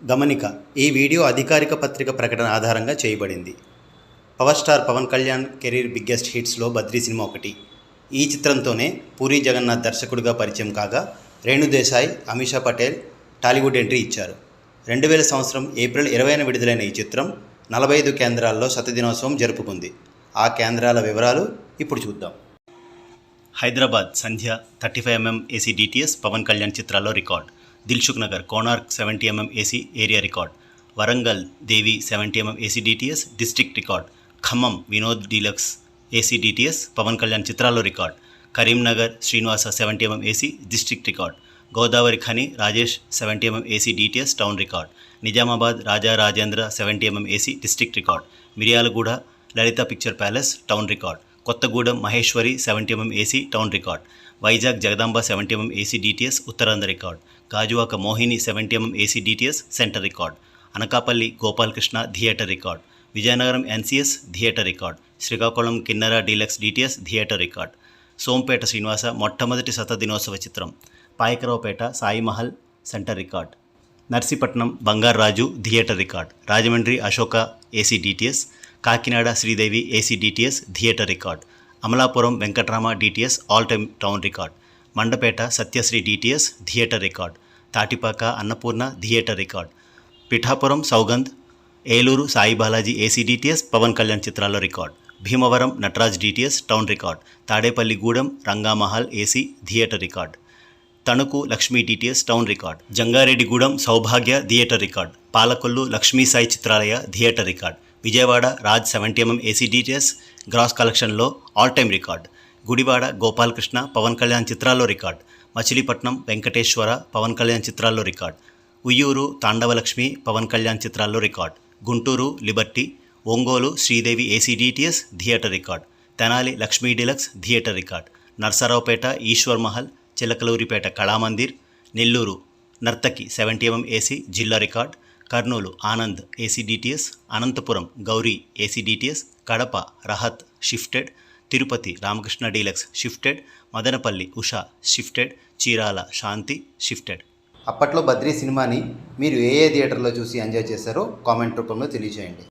గమనిక ఈ వీడియో అధికారిక పత్రిక ప్రకటన ఆధారంగా చేయబడింది. Power star Pawan Kalyan career biggest హిట్స్లో Badri cinema ఒకటి. ఈ చిత్రంతోనే పూరి జగన్నాథ్ దర్శకుడిగా పరిచయం కాగా రేణుదేశాయ్ అమిషా పటేల్ టాలీవుడ్ ఎంట్రీ ఇచ్చారు. రెండు వేల సంవత్సరం ఏప్రిల్ ఇరవైన విడుదలైన ఈ చిత్రం నలభై ఐదు కేంద్రాల్లో శతదినోత్సవం జరుపుకుంది. ఆ కేంద్రాల వివరాలు ఇప్పుడు చూద్దాం. Hyderabad Sandhya thirty five M M A C D T S Pawan Kalyan చిత్రాల్లో record. Dilsukh Nagar Konark seventy M M A C area record. Warangal Devi seventy M M A C D T S district record. Khammam Vinod deluxe A C D T S Pawan Kalyan చిత్రాల్లో record. Karimnagar Srinivasa seventy M M A C district record. Godavari Khani Rajesh seventy M M A C D T S town record. Nizamabad Raja Rajendra seventy M M A C district record. Miryalaguda Lalitha picture palace town record. Kothagudem Maheshwari seventy M M A C town record. Vizag Jagadamba seventy M M A C D T S Uttarandhra record. Gajuwaka Mohini seventy M M A C D T S centre record. Anakapalli Gopalakrishna theatre record. Vizianagaram N C S theatre record. Srikakulam Kinnera deluxe D T S theatre record. Sompeta Srinivasa మొట్టమొదటి శత దినోత్సవ చిత్రం. Payakaraopeta Sai Mahal centre record. Narsipatnam Bangaraju theatre record. Rajahmundry Ashoka A C D T S Kakinada Sridevi A C D T S theatre record. Amalapuram Venkatrama D T S all time town record. Mandapeta Satyasri D T S theatre record. Tatipaka Annapurna theatre record. Pithapuram Saugandh Eluru Sai Balaji A C D T S Pawan Kalyan చిత్రాల్లో record. Bhimavaram Nataraj D T S town record. Tadepalligudem Rangamahal A C theatre record. Tanuku Lakshmi D T S town record. Jangareddygudem Saubhagya theatre record. Palakollu Lakshmi Sai Chitralaya theatre record. Vijayawada Raj seventy M M A C D T S gross కలెక్షన్లో all time record. Gudivada Gopalakrishna Pawan Kalyan చిత్రాల్లో record. Machilipatnam Venkateswara Pawan Kalyan చిత్రాల్లో record. Uyyuru Tandavalakshmi Pawan Kalyan చిత్రాల్లో record. Guntur Liberty Ongole Sridevi A C D T S theatre record. Tenali Lakshmi deluxe theatre record. Narasaraopet Eswar Mahal Chilakaluripet Kalamandir. Nellore Nartaki seventy M M A C జిల్లా record. Kurnool Anand A C D T S. Anantapur Gowri A C D T S. Kadapa Rahat shifted. Tirupati Ramakrishna deluxe shifted Madanapalle Usha shifted Chirala Shanti shifted. అప్పట్లో బద్రీ సినిమాని మీరు ఏ ఏ థియేటర్లో చూసి enjoy చేశారో comment రూపంలో తెలియజేయండి.